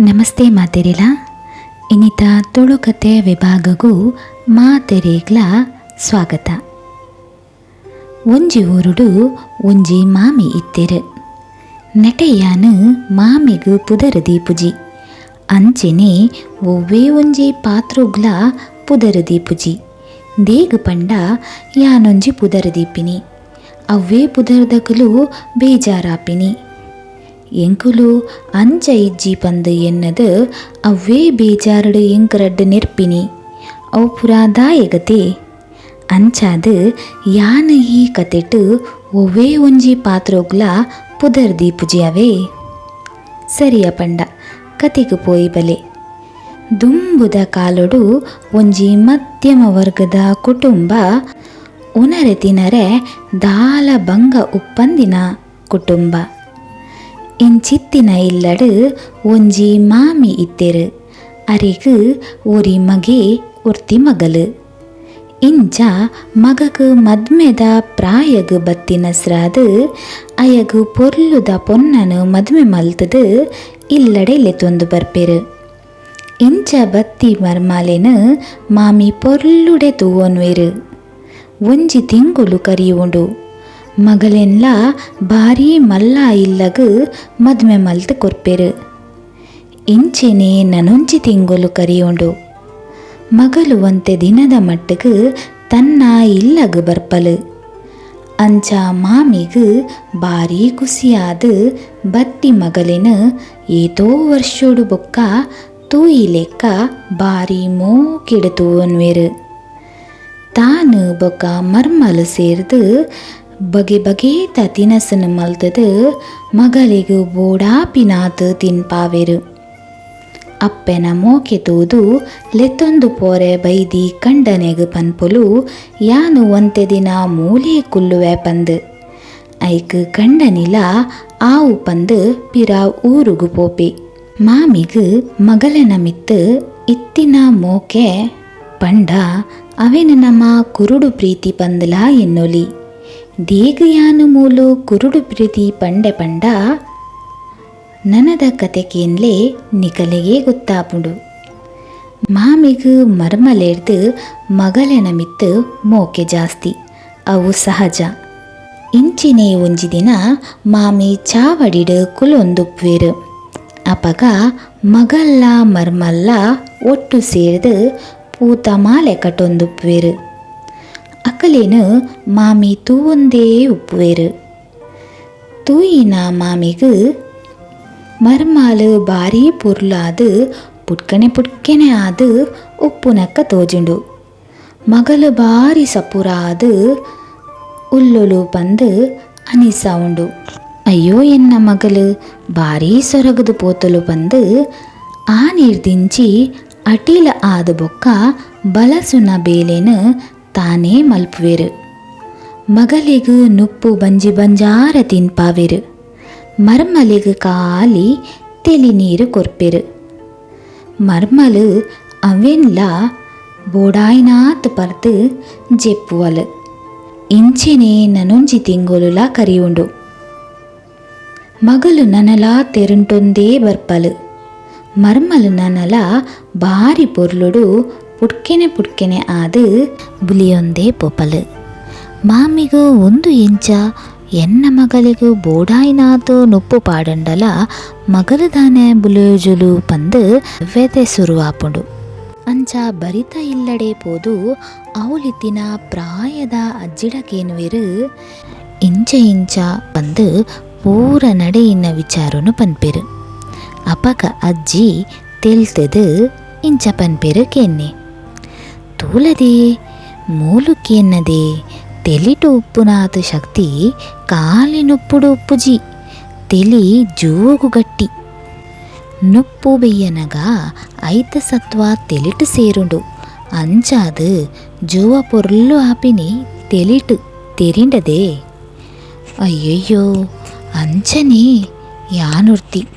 ನಮಸ್ತೆ ಮಾತೆರಿಲ. ಇನ್ನಿತ ತುಳುಕತೆ ವಿಭಾಗಗೂ ಮಾತೆರೆಗ್ಲ ಸ್ವಾಗತ. ಒಂಜಿ ಊರುಡು ಒಂಜಿ ಮಾಮಿ ಇತ್ತೆರ್. ನೆಟೆಯಾನು ಮಾಮಿಗು ಪುದರ್ ದೀಪುಜಿ ಅಂಚೆನೆ ಒವ್ವೇ ಒಂಜಿ ಪಾತ್ರುಗ್ಲ ಪುದರ್ ದೀಪುಜಿ ದೇಗು ಪಂಡ ಯಾನೊಂಜಿ ಪುದರ್ ದೀಪಿನಿ ಅವ್ವೇ ಪುದರ್ದಕಲು ಬೇಜಾರಾಪಿನಿ. ಎಂಕುಲು ಅಂಚ ಇಜ್ಜಿ ಪಂದ್ ಎನ್ನದು ಅವೇ ಬೇಜಾರಡು ಎಂಕರಡ್ಡು ನೆರ್ಪಿನಿ. ಅವು ಪುರಾ ದಾಯಗತೆ. ಅಂಚಾದ್ ಯಾನ ಈ ಕತೆಟ್ ಒವ್ವೇ ಒಂಜಿ ಪಾತ್ರೋಗ್ಲ ಪುದರ್ ದೀಪುಜಿ ಅವೇ ಸರಿಯ ಪಂಡ, ಕತೆಗು ಪೋಯಿ ಬಲೆ. ದುಂಬುದ ಕಾಲೊಡು ಒಂಜಿ ಮಧ್ಯಮ ವರ್ಗದ ಕುಟುಂಬ ಉನರೆ ತಿನರೆ ದಾಲ ಬಂಗ ಉಪ್ಪಂದಿನ ಕುಟುಂಬ. ಇಂಚಿತ್ತಿನ ಇಲ್ಲಡ್ ಒಂಜಿ ಮಾಮಿ ಇತ್ತೆರ್ ಅರೆಗ್ ಒರಿ ಮಗೆ ಒರ್ತಿ ಮಗಲು ಇಂಚ ಮಗಗ್ ಮದ್ಮೆದ ಪ್ರಾಯಗ್ ಬತ್ತಿನಸ್ರಾದ್ ಅಯಗ್ ಪೊರ್ಲುದ ಪೊನ್ನನು ಮದ್ಮೆ ಮಲ್ತದು ಇಲ್ಲಡೆ ಲೆತ್ತೊಂದು ಬರ್ಪೆರ್ ಇಂಚ ಬತ್ತಿ ಮರ್ಮಾಲೆನ್ ಮಾಮಿ ಪೊರ್ಲುಡೆ ತೂವೊನ್ವೆರ್ ಒಂಜಿ ತಿಂಗುಲು ಕರಿಯುಂಡು ಮಗಲೆನ್ಲ ಭಾರಿ ಮಲ್ಲ ಇಲ್ಲಗ್ ಮದ್ಮೆ ಮಲ್ತ್ ಕೊರ್ಪೆರ್. ಇಂಚೆನೆ ನನೊಂಜಿ ತಿಂಗುಲು ಕರಿಯೋಂಡು. ಮಗಲು ಒಂತೆ ದಿನದ ಮಟ್ಟಗ್ ತನ್ನ ಇಲ್ಲಗ್ ಬರ್ಪಲ್. ಅಂಚ ಬಾರಿ ಭಾರಿ ಖುಷಿಯಾದ ಬತ್ತಿ ಮಗಲೆನ್ ಏತೋ ವರ್ಷೋಡು ಬೊಕ್ಕ ತೂಯಿ ಲೆಕ್ಕ ಭಾರಿ ಮೋಕಿಡ್ ತೂವೊನ್ವೆರ್. ತಾನು ಬೊಕ ಮರ್ಮಲ್ ಸೇರ್ದು ಬಗೆ ಬಗೆತ ತಿನಸನ್ನು ಮಲ್ತದು ಮಗಳಿಗೂ ಬೋಡಾಪಿನಾತ್ ತಿನ್ಪಾವೆರು. ಅಪ್ಪೆನ ಮೋಕೆ ತೂದು, ಲೆತ್ತೊಂದು ಪೋರೆ ಬೈದಿ ಕಂಡನೆಗ್ ಪನ್ಪುಲು, ಯಾನು ಒಂತೆ ದಿನ ಮೂಲೆ ಕುಲ್ಲುವೆ ಪಂದ್. ಐಕ್ ಕಂಡನಿಲ ಆವು ಪಂದ್ ಪಿರ ಊರುಗು ಪೋಪಿ. ಮಾಮಿಗು ಮಗಳನ ಮಿತ್ತು ಇತ್ತಿನ ಮೋಕೆ ಪಂಡ ಅವೆನ ನಮ್ಮ ಕುರುಡು ಪ್ರೀತಿ ಪಂದಲ ಎನ್ನೊಲಿ. ದೇಗಯಾನು ಮೂಲು ಕುರುಡು ಪ್ರೀತಿ ಪಂಡೆ ಪಂಡ, ನನದ ಕತೆಕೇನ್ಲೆ ನಿಕಲೆಗೆ ಗೊತ್ತಾಪುಂಡು. ಮಾಮಿಗು ಮರ್ಮಲೆರ್ದು ಮಗಲೆನ ನಮಿತ್ತು ಮೋಕೆ ಜಾಸ್ತಿ, ಅವು ಸಹಜ. ಇಂಚಿನೇ ಒಂಜಿ ದಿನ ಮಾಮಿ ಚಾವಡಿಡು ಕುಲೊಂದುಪ್ವೆರ್. ಅಪಗ ಮಗಲ್ಲ ಮರ್ಮಲ್ಲ ಒಟ್ಟು ಸೇರ್ದು ಪೂತ ಮಾಲೆ ಕಟೊಂದುಪ್ವೆರ್ ಅಕಲೇನು ಮಾಮಿ ತೂವೊಂದೇ ಉಪ್ಪುವೆರ್. ತೂಯಿನ ಮಾಮಿಗು ಮರ್ಮಾಲು ಭಾರಿ ಪುರ್ಲಾದ್ ಪುಟ್ಕನೆ ಪುಟ್ಕೆನೆ ಆದ್ ಉಪ್ಪುನಕ್ಕ ತೋಜುಂಡು. ಮಗಲು ಭಾರಿ ಸಪುರಾದ್ ಉಲ್ಲುಲು ಬಂದು ಅನಿಸ ಉಂಡು. ಅಯ್ಯೋ ಎನ್ನ ಮಗಲು, ಭಾರಿ ಸೊರಗದು ಪೋತಲು ಬಂದು ಆ ನೀರ್ದಿಂಚಿ ಅಟೀಲ ಆದ ಬೊಕ್ಕ ಬಲಸುನ ಬೇಲೆನ್ ತಾನೇ ಮಲ್ಪುವೆರ್ ಮಗಲಿಗ್ ನುಪ್ಪು ಬಂಜಿ ಬಂಜಾರ ತಿನ್ಪಾವೆರ್ ಮರ್ಮಲಿಗ್ ಕಾಲಿ ತೆಲಿ ನೀರು ಕೊರ್ಪೆರ್ ಮರ್ಮಲ್ ಅವೆನ್ಲ ಬೋಡಾಯ್ನಾತ್ ಪರ್ದ್ ಜೆಪ್ಪುವಲ್ ಇಂಚೆನೆ ನನೊಂಜಿ ತಿಂಗೊಲುಲ ಕರಿಯುಂಡು ಮಗಲು ನನಲ ತೆರುಂಟೊಂದೇ ಬರ್ಪಲ್ ಮರ್ಮಲ್ ನನಲ ಬಾರಿ ಪೊರ್ಲುಡು ಪುಡ್ಕೆನೆ ಪುಡ್ಕೆನೆ ಆದ ಬುಲಿಯೊಂದೇ ಪೊಪಲು. ಮಾಮಿಗೂ ಒಂದು ಇಂಚ ಎನ್ನ ಮಗಳಿಗೂ ಬೋಡಾಯಿನಾತು ನೊಪ್ಪು ಪಾಡಂಡಲ ಮಗಲದಾನೆ ಬುಲಿಯೋಜುಲು ಪಂದ್ ವ್ಯತೆ ಸುರುವಾಪುಂಡು. ಅಂಚ ಬರಿತ ಇಲ್ಲಡೆ ಪೋದು ಅವಲಿತ್ತಿನ ಪ್ರಾಯದ ಅಜ್ಜಿಡಕೇನುವೆರು, ಇಂಚ ಇಂಚ ಪಂದ್ ಪೂರ ನಡೆಯಿನ ವಿಚಾರನು ಪನ್ಪೆರು. ಅಪಕ ಅಜ್ಜಿ ತೆಲ್ತದು ಇಂಚ ಪನ್ಪೆರು ಕೆನ್ನೆ. ತೂಲದೆ ಮೂಲುಕೆನ್ನದೆ ತೆಲಿಟು ಉಪ್ಪುನಾದ ಶಕ್ತಿ, ಕಾಲಿನುಪ್ಪುಡು ಉಪ್ಪುಜಿ, ತೆಲಿ ಜೋಗುಗಟ್ಟಿ ನುಪ್ಪು ಬೆಯ್ಯನಗ ಐತ ಸತ್ವ ತೆಲಿಟು ಸೇರುಂಡು ಅಂಚಾದ ಜುವ ಪೊರ್ಲು ಆಪಿನಿ ತೆಲಿಟು ತೆರಿಂಡದೆ. ಅಯ್ಯಯ್ಯೋ ಅಂಚನೆ ಯಾನುರ್ತಿ,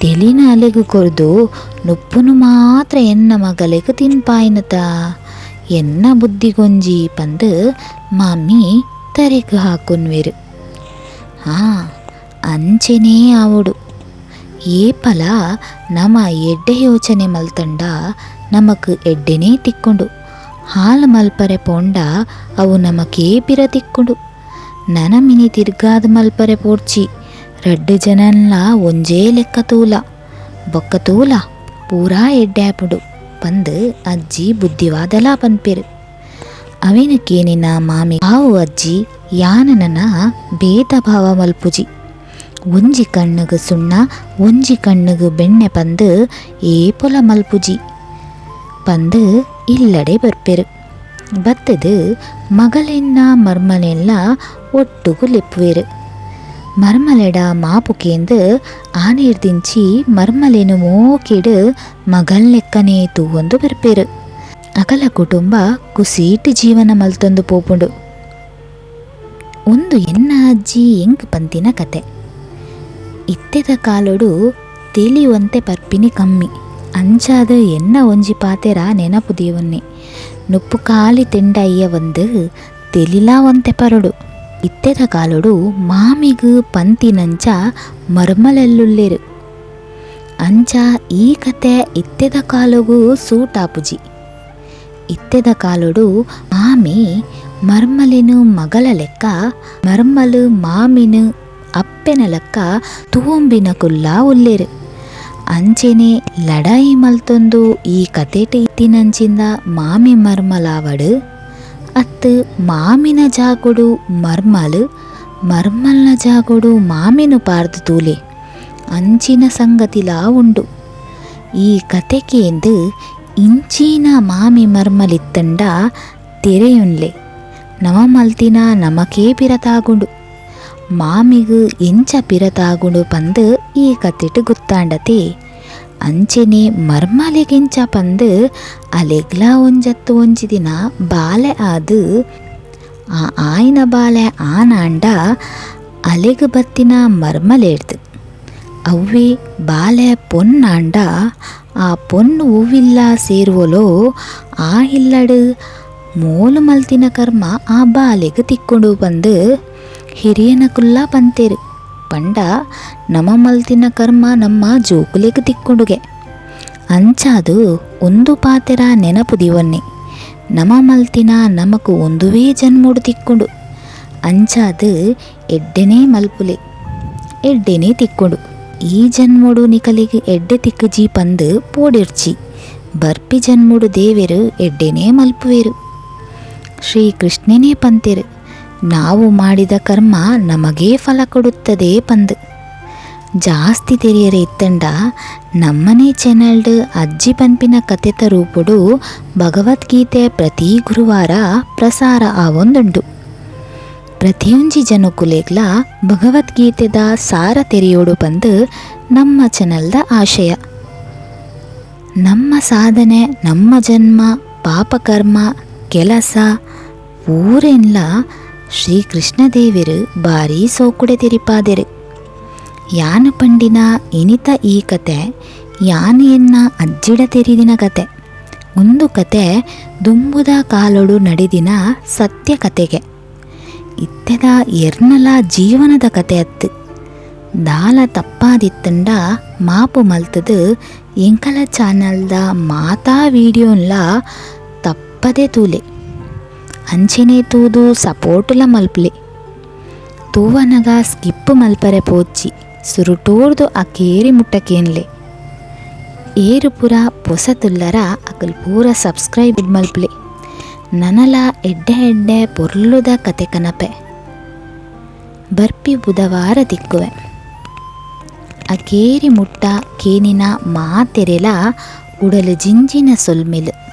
ತೆಲಿನ ಅಲೆಗು ಕೊರ್ದು ನುಪ್ಪುನು ಮಾತ್ರ ಎನ್ನ ಮಗಲೆಗು ತಿನ್ಪಾಯಿನತ. ಎನ್ನ ಬುದ್ಧಿಗೊಂಜಿ ಪಂದ್ ಮಮ್ಮಿ ತರೆಗ್ ಹಾಕುನ್ವೆರು ಹಾ ಅಂಚೆನೇ ಆವಡು ಏಪಲ ನಮ ಎಡ್ಡೆ ಯೋಚನೆ ಮಲ್ತಂಡ ನಮಕ್ ಎಡ್ಡೆನೇ ತಿಕ್ಕೊಂಡು ಹಾಲು ಮಲ್ಪರೆ ಪೋಂಡ ಅವು ನಮಕೇ ಪಿರ ತಿಕ್ಕೊಂಡು ನನ ಮಿನಿ ತಿರ್ಗಾದ ಮಲ್ಪರೆ ಪೋಡ್ಚಿ ರಡ್ಡು ಜನನ್ಲ ಒಂಜೇ ಲೆಕ್ಕ ತೂಲ ಬೊಕ್ಕ ತೂಲ ಪೂರಾ ಎಡ್ಡ್ಯಾಪುಡು ಪಂದ್ ಅಜ್ಜಿ ಬುದ್ಧಿವಾದಲ ಪನ್ಪೆರು ಅವಿನಕೇನಿನ ಮಾಮಿ ಹಾವು ಅಜ್ಜಿ ಯಾನನನ ಭೇದ ಭಾವ ಮಲ್ಪುಜಿ ಒಂಜಿ ಕಣ್ಣುಗು ಸುಣ್ಣ ಒಂಜಿ ಕಣ್ಣುಗು ಬೆಣ್ಣೆ ಪಂದು ಏಪೊಲ ಮಲ್ಪುಜಿ ಪಂದು ಇಲ್ಲಡೆ ಬರ್ಪೆರು ಬತ್ತದು ಮಗಳೆನ್ನ ಮರ್ಮನೆಲ್ಲ ಒಟ್ಟುಗು ಲೆಪ್ಪುವೆರು ಮರ್ಮಲೆಡ ಮಾಪುಕೇಂದು ಆನೇರ್ದಿಂಚಿ ಮರ್ಮಲೆನು ಮೋಕಿಡು ಮಗಲ್ ಲೆಕ್ಕನೇ ತೂವೊಂದು ಬರ್ಪೆರು. ಅಕಲ ಕುಟುಂಬ ಕುಸೀಟ್ ಜೀವನ ಮಲ್ತೊಂದು ಪೋಪುಂಡು. ಒಂದು ಎನ್ನ ಅಜ್ಜಿ ಎಂಗ್ ಪಂತಿನ ಕತೆ. ಇತ್ತೆದ ಕಾಲೊಡು ತಿಳಿಯುವಂತೆ ಪರ್ಪಿನಿ ಕಮ್ಮಿ. ಅಂಚಾದ ಎನ್ನ ಒಂಜಿ ಪಾತೆರ ನೆನಪುದಿಯವನ್ನೆ ನುಪ್ಪು ಕಾಲಿ ತೆಂಡಯ್ಯ ಒಂದು ತೆಲಿಲಾವಂತೆ ಪರಡು. ಇತ್ತೆದ ಕಾಲೊಡು ಮಾಮಿಗು ಪಂತಿನಂಚ ಮರ್ಮಲೆಲ್ಲುಲ್ಲೆರು ಅಂಚ ಈ ಕತೆ ಇತ್ತೆದ ಕಾಲಗೂ ಸೂಟಾಪುಜಿ ಇತ್ತೆದ ಕಾಲೊಡು ಮಾಮಿ ಮರ್ಮಲಿನು ಮಗಳ ಲೆಕ್ಕ ಮರ್ಮಲು ಮಾಮಿನು ಅಪ್ಪೆನ ಲೆಕ್ಕ ತೂಂಬಿನ ಕುಲ್ಲ ಉಲ್ಲೆರು ಅಂಚೆನೆ ಲಡಾಯಿ ಮಲ್ತೊಂದು ಈ ಕತೆಟ ಇತ್ತಿನಂಚಿಂದ ಮಾಮಿ ಮರ್ಮಲಾವಡು ಅತ್ತು ಮಾಮಿನ ಜಾಗೊಡು ಮರ್ಮಲು, ಮರ್ಮಲ್ನ ಜಾಗೊಡು ಮಾಮಿನು ಪಾರ್ದು ತೂಲೆ. ಅಂಚಿನ ಸಂಗತಿಲ ಉಂಡು. ಈ ಕತೆಕೇಂದು ಇಂಚಿನ ಮಾಮಿ ಮರ್ಮಲಿತ್ತಂಡ ತೆರೆಯುನ್ಲೆ. ನಮ ಮಲ್ತಿನ ನಮಕೇ ಪಿರತಾಗುಂಡು. ಮಾಮಿಗು ಎಂಚ ಪಿರತಾಗುಂಡು ಪಂದು ಈ ಕತೆಟ್ ಗುತ್ತಾಂಡತೆ. ಅಂಚೆನೆ ಮರ್ಮಲೆಗೆಂಚ ಪಂದು ಅಲೆಗ್ಲ ಒಂಜತ್ತು ಒಂಜಿ ದಿನ ಬಾಲೆ ಆದು. ಆ ಆಯಿನ ಬಾಲೆ ಆನಾಂಡ ಅಲೆಗ್ ಬತ್ತಿನ ಮರ್ಮಲೇಡ್ದು. ಅವ್ವೆ ಬಾಲೆ ಪೊನ್ನಾಂಡ, ಆ ಪೊನ್ನು ಹೂವಿಲ್ಲ ಸೇರುವಲೋ, ಆ ಇಲ್ಲಡು ಮೋಲು ಮಲ್ತಿನ ಕರ್ಮ ಆ ಬಾಲೆಗ್ ತಿಕ್ಕೊಂಡು ಬಂದು ಹಿರಿಯನ ಕುಲ್ಲ ಬಂತೇರು ಪಂಡ ನಮ ಮಲ್ತಿನ ಕರ್ಮ ನಮ್ಮ ಜೋಕುಲೆಗ್ ತಿಕ್ಕೊಂಡುಗೆ. ಅಂಚಾದು ಒಂದು ಪಾತೆರ ನೆನಪು ದಿವನ್ನೆ. ನಮ ಮಲ್ತಿನ ನಮಕು ಒಂದುವೇ ಜನ್ಮೋಡು ತಿಕ್ಕೊಂಡು. ಅಂಚಾದು ಎಡ್ಡೆನೇ ಮಲ್ಪುಲೆ. ಎಡ್ಡೆನೇ ತಿಕ್ಕೊಂಡು. ಈ ಜನ್ಮೋಡು ನಿಕಲಿಗೆ ಎಡ್ಡೆ ತಿಕ್ಕುಜಿ ಪಂದು ಪೋಡಿರ್ಚಿ. ಬರ್ಪಿ ಜನ್ಮುಡು ದೇವೆರು ಎಡ್ಡೆನೇ ಮಲ್ಪುವೆರು. ಶ್ರೀಕೃಷ್ಣನೇ ಪಂತೆರು. ನಾವು ಮಾಡಿದ ಕರ್ಮ ನಮಗೇ ಫಲ ಕೊಡುತ್ತದೆ ಬಂದು. ಜಾಸ್ತಿ ತೆರೆಯರೆ ಇತ್ತಂಡ ನಮ್ಮನೆ ಚಾನಲ್ಡ್ ಅಜ್ಜಿ ಪಂಪಿನ ಕಥೆತ ರೂಪುಡು ಭಗವದ್ಗೀತೆ ಪ್ರತಿ ಗುರುವಾರ ಪ್ರಸಾರ ಆವೊಂದುಂಡು. ಪ್ರತಿಯೊಂಜಿ ಜನಕುಲೇಗ್ಲ ಭಗವದ್ಗೀತೆದ ಸಾರ ತೆರೆಯೋಡು ಬಂದು ನಮ್ಮ ಚಾನಲ್ದ ಆಶಯ. ನಮ್ಮ ಸಾಧನೆ, ನಮ್ಮ ಜನ್ಮ ಪಾಪಕರ್ಮ ಕೆಲಸ ಊರೆನ್ಲ ಶ್ರೀಕೃಷ್ಣದೇವಿರು ಬಾರಿ ಸೋಕುಡೆ ತೆರಿಪಾದೆರು ಯಾನ ಪಂಡಿನ ಇನಿತ ಈ ಕತೆ, ಯಾನೆಯನ್ನ ಅಜ್ಜಿಡ ತೆರಿದಿನ ಕತೆ. ಒಂದು ಕತೆ ದುಂಬುದ ಕಾಲೊಡು ನಡೆದಿನ ಸತ್ಯ ಕತೆಗೆ. ಇತ್ತೆದ ಎರ್ನಲ ಜೀವನದ ಕತೆ ಅತ್ತು. ದಾಲ ತಪ್ಪಾದಿತ್ತಂಡ ಮಾಪು ಮಲ್ತದು ಎಂಕಲ ಚಾನಲ್ದ ಮಾತಾ ವಿಡಿಯೋನ್ಲ ತಪ್ಪದೆ ತೂಲೆ. ಅಂಚೆನೆ ತೂದು ಸಪೋರ್ಟುಲ ಮಲ್ಪಲೆ. ತೂವನಗ ಸ್ಕಿಪ್ ಮಲ್ಪರೆ ಪೋಚ್ಚಿ ಸುರುಟೋರ್ದು ಆ ಕೇರಿ ಮುಟ್ಟಕೇನ್ಲೆ. ಏರು ಪುರ ಪೊಸತುಲ್ಲರ ಅಕಲ್ ಪೂರ ಸಬ್ಸ್ಕ್ರೈಬ್ ಮಲ್ಪಲೆ. ನನಲ ಎಡ್ಡೆ ಎಡ್ಡೆ ಪೊರ್ಲುದ ಕತೆ ಕನಪೆ. ಬರ್ಪಿ ಬುಧವಾರ ದಿಕ್ಕುವೆ. ಆ ಮುಟ್ಟ ಕೇನಿನ ಮಾತೆರೆಲ ಉಡಲು ಜಿಂಜಿನ ಸೊಲ್ಮೆಲು.